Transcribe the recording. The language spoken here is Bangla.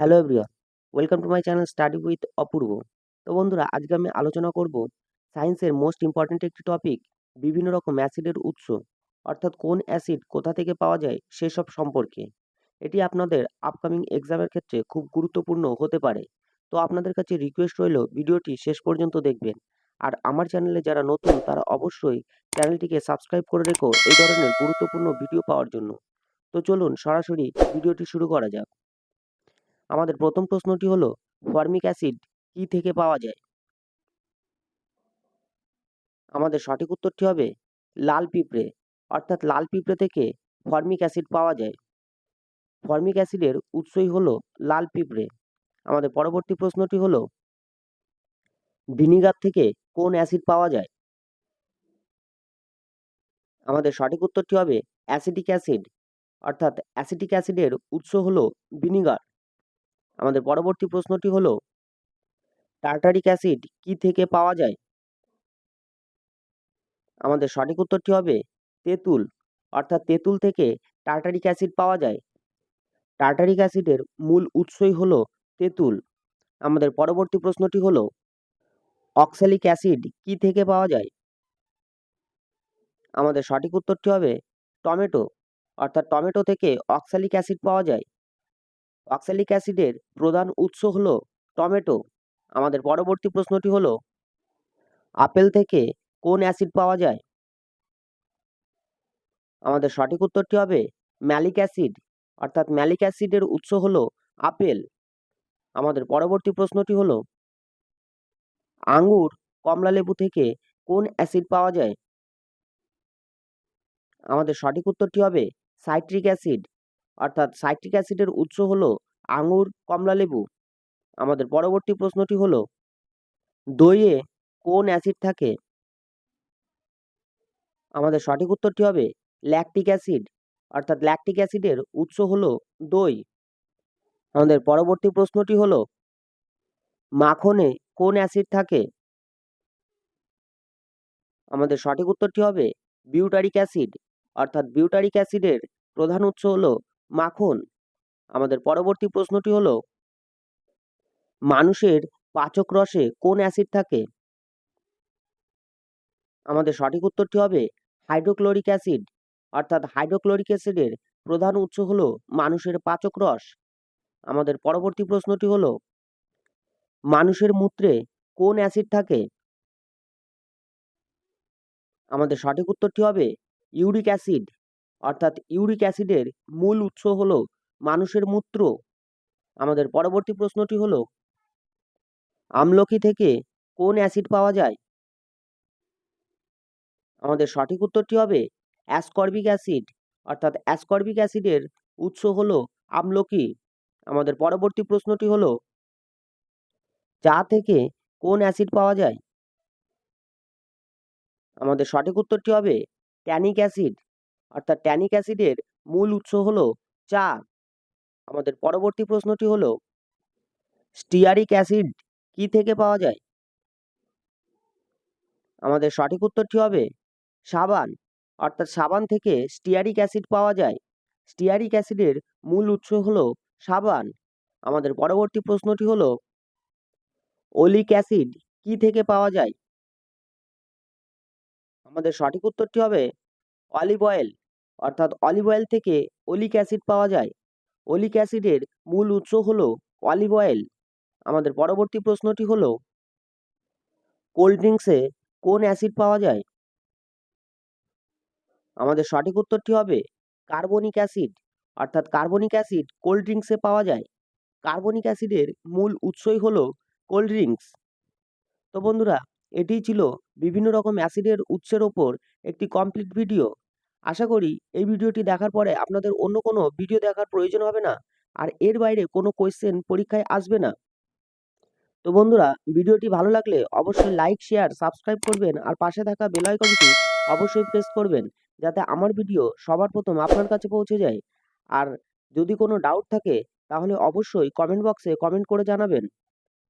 Hello everyone, welcome to my channel study with Apurba. তো বন্ধুরা, আজকে আমি আলোচনা করব সায়েন্সের মোস্ট ইম্পর্ট্যান্ট একটি টপিক, বিভিন্ন রকম অ্যাসিডের উৎস, অর্থাৎ কোন অ্যাসিড কোথা থেকে পাওয়া যায় সেসব সম্পর্কে। এটি আপনাদের আপকামিং এক্সামের ক্ষেত্রে খুব গুরুত্বপূর্ণ হতে পারে। তো আপনাদের কাছে রিকোয়েস্ট রইল ভিডিওটি শেষ পর্যন্ত দেখবেন। আর আমার চ্যানেলে যারা নতুন, তারা অবশ্যই চ্যানেলটিকে সাবস্ক্রাইব করে রেখো এই ধরনের গুরুত্বপূর্ণ ভিডিও পাওয়ার জন্য। তো চলুন সরাসরি ভিডিওটি শুরু করা যাক। আমাদের প্রথম প্রশ্নটি হলো, ফর্মিক অ্যাসিড কি থেকে পাওয়া যায়? আমাদের সঠিক উত্তরটি হবে লাল পিঁপড়ে, অর্থাৎ লাল পিঁপড়ে থেকে ফর্মিক অ্যাসিড পাওয়া যায়। ফর্মিক অ্যাসিডের উৎসই হলো লাল পিঁপড়ে। আমাদের পরবর্তী প্রশ্নটি হলো, ভিনিগার থেকে কোন অ্যাসিড পাওয়া যায়? আমাদের সঠিক উত্তরটি হবে অ্যাসিটিক অ্যাসিড, অর্থাৎ অ্যাসিটিক অ্যাসিডের উৎস হলো ভিনিগার। আমাদের পরবর্তী প্রশ্নটি হলো, টার্টারিক অ্যাসিড কি থেকে পাওয়া যায়? আমাদের সঠিক উত্তরটি হবে, তেঁতুল, অর্থাৎ তেঁতুল থেকে টার্টারিক অ্যাসিড পাওয়া যায়। টার্টারিক অ্যাসিডের মূল উৎসই হলো তেঁতুল। আমাদের পরবর্তী প্রশ্নটি হলো, অক্সালিক অ্যাসিড কি থেকে পাওয়া যায়? আমাদের সঠিক উত্তরটি হবে, টমেটো, অর্থাৎ টমেটো থেকে অক্সালিক অ্যাসিড পাওয়া যায়। অক্সালিক অ্যাসিডের প্রধান উৎস হলো টমেটো। আমাদের পরবর্তী প্রশ্নটি হলো, আপেল থেকে কোন অ্যাসিড পাওয়া যায়? আমাদের সঠিক উত্তরটি হবে ম্যালিক অ্যাসিড, অর্থাৎ ম্যালিক অ্যাসিডের উৎস হলো আপেল। আমাদের পরবর্তী প্রশ্নটি হলো, আঙ্গুর কমলালেবু থেকে কোন অ্যাসিড পাওয়া যায়? আমাদের সঠিক উত্তরটি হবে সাইট্রিক অ্যাসিড অর্থাৎ সাইট্রিক অ্যাসিডের উৎস হলো আঙুর কমলালেবু আমাদের পরবর্তী প্রশ্নটি হলো, দইয়ে কোন অ্যাসিড থাকে? আমাদের সঠিক উত্তরটি হবে ল্যাকটিক অ্যাসিড। অর্থাৎ ল্যাকটিক অ্যাসিডের উৎস হলো দই। আমাদের পরবর্তী প্রশ্নটি হলো, মাখনে কোন অ্যাসিড থাকে? আমাদের সঠিক উত্তরটি হবে বিউটারিক অ্যাসিড। অর্থাৎ বিউটারিক অ্যাসিডের প্রধান উৎস হলো মাখন। আমাদের পরবর্তী প্রশ্নটি হলো, মানুষের পাচক রসে কোন অ্যাসিড থাকে? আমাদের সঠিক উত্তরটি হবে হাইড্রোক্লোরিক অ্যাসিড। অর্থাৎ হাইড্রোক্লোরিক অ্যাসিডের প্রধান উৎস হলো মানুষের পাচক রস। আমাদের পরবর্তী প্রশ্নটি হলো, মানুষের মূত্রে কোন অ্যাসিড থাকে? আমাদের সঠিক উত্তরটি হবে ইউরিক অ্যাসিড। অর্থাৎ ইউরিক অ্যাসিডের মূল উৎস হলো মানুষের মূত্র। আমাদের পরবর্তী প্রশ্নটি হলো, আমলকি থেকে কোন অ্যাসিড পাওয়া যায়? আমাদের সঠিক উত্তরটি হবে অ্যাসকর্বিক অ্যাসিড। অর্থাৎ অ্যাসকর্বিক অ্যাসিডের উৎস হলো আমলকি। আমাদের পরবর্তী প্রশ্নটি হলো, চা থেকে কোন অ্যাসিড পাওয়া যায়? আমাদের সঠিক উত্তরটি হবে ট্যানিক অ্যাসিড। অর্থাৎ ট্যানিক অ্যাসিডের মূল উৎস হলো চা। আমাদের পরবর্তী প্রশ্নটি হলো স্টিয়ারিক অ্যাসিড কি থেকে পাওয়া যায়? আমাদের সঠিক উত্তরটি হবে, সাবান। অর্থাৎ সাবান থেকে স্টিয়ারিক অ্যাসিড পাওয়া যায়। স্টিয়ারিক অ্যাসিডের মূল উৎস হলো সাবান। আমাদের পরবর্তী প্রশ্নটি হলো ওলিক অ্যাসিড কি থেকে পাওয়া যায়? আমাদের সঠিক উত্তরটি হবে অলিভ অয়েল অর্থাৎ অলিভ অয়েল থেকে অলিক অ্যাসিড পাওয়া যায়। অলিক অ্যাসিডের মূল উৎস হল অলিভ অয়েল আমাদের পরবর্তী প্রশ্নটি হলো কোল্ড ড্রিঙ্কসে কোন অ্যাসিড পাওয়া যায়? আমাদের সঠিক উত্তরটি হবে কার্বনিক অ্যাসিড অর্থাৎ কার্বনিক অ্যাসিড কোল্ড ড্রিঙ্কসে পাওয়া যায়। কার্বনিক অ্যাসিডের মূল উৎসই হলো কোল্ড ড্রিঙ্কস তো বন্ধুরা, এটিই ছিল বিভিন্ন রকম অ্যাসিডের উৎসের ওপর একটি কমপ্লিট ভিডিও আশা করি এই ভিডিওটি দেখার পরে আপনাদের অন্য কোনো ভিডিও দেখার প্রয়োজন হবে না। আর এর বাইরে কোনো কোয়েশ্চেন পরীক্ষায় আসবে না। তো বন্ধুরা, ভিডিওটি ভালো লাগলে অবশ্যই লাইক শেয়ার সাবস্ক্রাইব করবেন আর পাশে থাকা বেল আইকনটি অবশ্যই প্রেস করবেন যাতে আমার ভিডিও সবার প্রথম আপনার কাছে পৌঁছে যায়। আর যদি কোনো ডাউট থাকে, তাহলে অবশ্যই কমেন্ট বক্সে কমেন্ট করে জানাবেন।